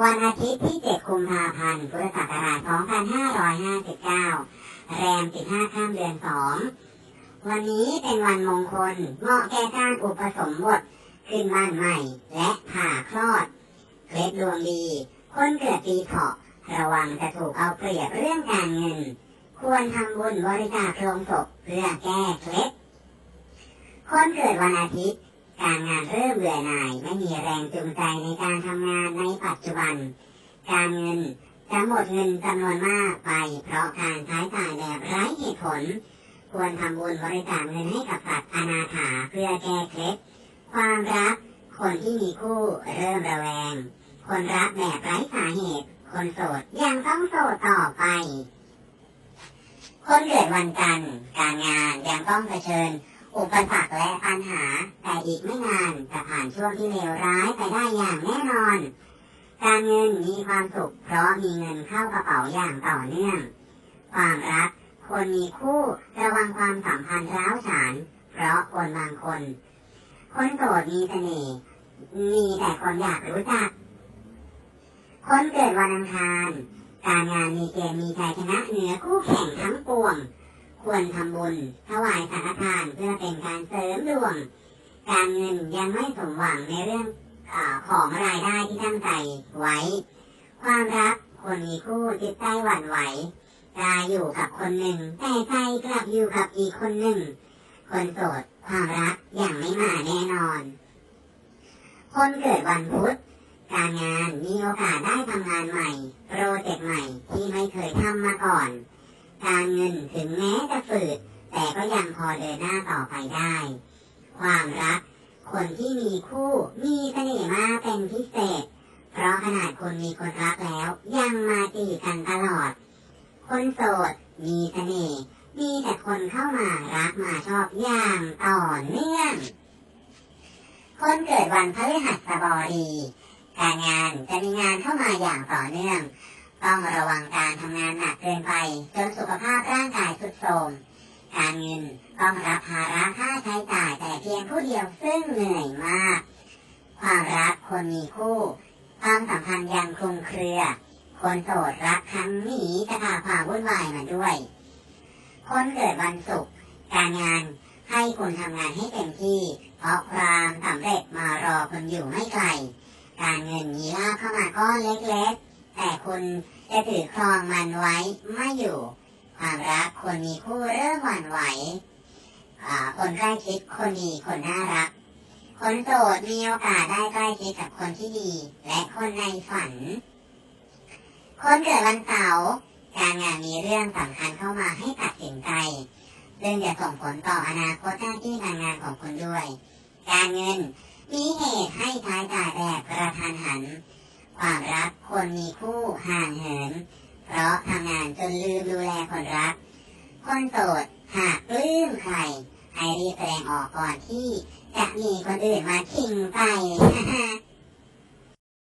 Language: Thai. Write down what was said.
วันอาทิตย์ที่ 7 กุมภาพันธ์ พุทธศักราช 2559 แรม 15 ข้ามเดือน 2 วันนี้เป็นวันมงคล เหมาะแก่การอุปสมบท ขึ้นบ้านใหม่ และผ่าคลอด เคล็ดดวงดี คนเกิดปีเถาะ ระวังจะถูกเอาเปรียบเรื่องการเงิน ควรทำบุญบริจาคโลงศพเพื่อแก้เคล็ดคนเกิดวันอาทิตย์ การงานเริ่มเบื่อหน่ายไม่มีแรงจูงใจในการทำงานในปัจจุบัน การเงินจะหมดเงินจำนวนมากไป เพราะการใช้จ่ายแบบไร้เหตุผล ควรทำบุญบริจาคเงินให้กับสัตว์อนาถาเพื่อแก้เคล็ดความรัก คนที่มีคู่เริ่มระแวง คนรักแบบไร้สาเหตุ คนโสดยังต้องโสดต่อไป คนเกิดวันจันทร์การงานยังต้องเผชิญ อุปสรรคและปัญหา แต่อีกไม่นานจะผ่านช่วงที่เลวร้ายไปได้อย่างแน่นอน การเงินมีความสุขเพราะมีเงินเข้ากระเป๋าอย่างต่อเนื่อง ความรัก คนมีคู่ระวังความสัมพันธ์ร้าวฉาน เพราะคนบางคน คนโสดมีเสน่ห์มีแต่คนอยากรู้จัก คนเกิดวันอังคาร การงานมีเกณฑ์มีชัยชนะเหนือคู่แข่งทั้งปวง ควรทำบุญถวายสังฆทานเพื่อเป็นการเสริมดวง การเงินยังไม่สมหวังในเรื่องอของรายได้ที่ตั้งใจไว้ ความรักคนมีคู่จิตใจหวั่นไหวกาอยู่กับคนหนึ่งแต่ใจกลับอยู่กับอีกคนหนึ่ง คนโสดความรักยังไม่มาแน่นอน คนเกิดวันพุธการงานมีโอกาสได้ทำงานใหม่ โปรเจกต์ใหม่ที่ไม่เคยทำมาก่อน การเงินถึงแม้จะฝืด แต่ก็ยังพอเดินหน้าต่อไปได้ ความรัก คนที่มีคู่มีเสน่ห์มากเป็นพิเศษ เพราะขนาดคนมีคนรักแล้ว ยังมาจีกันตลอด คนโสด มีเสน่ห์มีแต่คนเข้ามารักมาชอบอย่างต่อเนื่อง คนเกิดวันพฤหัสบดี การงานจะมีงานเข้ามาอย่างต่อเนื่อง ต้องระวังการทำงานหนักเกินไป จนสุขภาพร่างกายทรุดโทรมการเงินต้องรับภาระค่าใช้จ่ายแต่เพียงผู้เดียวซึ่งเหนื่อยมาก ความรักคนมีคู่ ความสัมพันธ์ยังคลุมเครือ คนโสดรักครั้งนี้จะพาความวุ่นวายมาด้วย คนเกิดวันศุกร์การงานให้คุณทำงานให้เต็มที่ เพราะความสำเร็จมารอคุณอยู่ไม่ไกล การเงินมีลาภเข้ามาก้อนเล็กๆ แต่คุณจะถือครองมันไว้ไม่อยู่ ความรักคนมีคู่เริ่มหวั่นไหวคนใกล้ชิดคนดีคนน่ารัก คนโสดมีโอกาสได้ใกล้ชิดกับคนที่ดี และคนในฝัน คนเกิดวันเสาร์การงานมีเรื่องสำคัญเข้ามาให้ตัดสินใจซึ่งจะส่งผลต่ออนาคตหน้าที่การงานของคุณด้วย การเงินมีเหตุให้ใช้จ่ายแบบกระทันหัน ความรักคนมีคู่ห่างเหิน เพราะทำงานจนลืมดูแลคนรัก คนโสดหากปลื้มใครให้รีบแสดงออกก่อนที่จะมีคนอื่นมาทิ้งไป